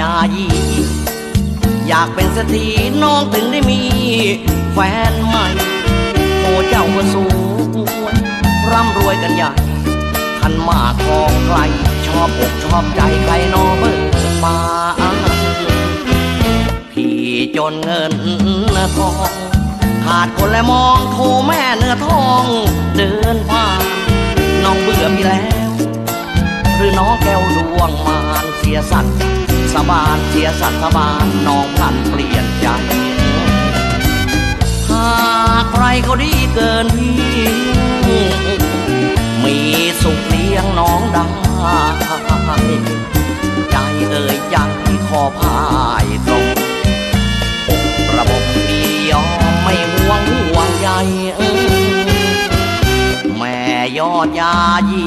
ยายีอยากเป็นเศรษฐีน้องถึงได้มี แฟนใหม่โอ้เจ้าก็สวยร่ำรวยกันใหญ่ขันมากทองใครชอบอกชอบใจใครนอเบิกบาพี่จนเงินทอง ขาดคนและมองโทแม่เนื้อทอง เดินผ่านน้องเบื่อพี่แล้ว หรือน้องแก้วดวงมารเสียสัตว์ สบานเสียสัตบานน้องพลันเปลี่ยนใจ หากใครเขาดีเกินพี่มีสุขเลี้ยงน้องได้ใจเอ่ยใจขอพายตรงระบบพี่ยอมไม่ห่วงห่วงใยเออแม่ยอดยายี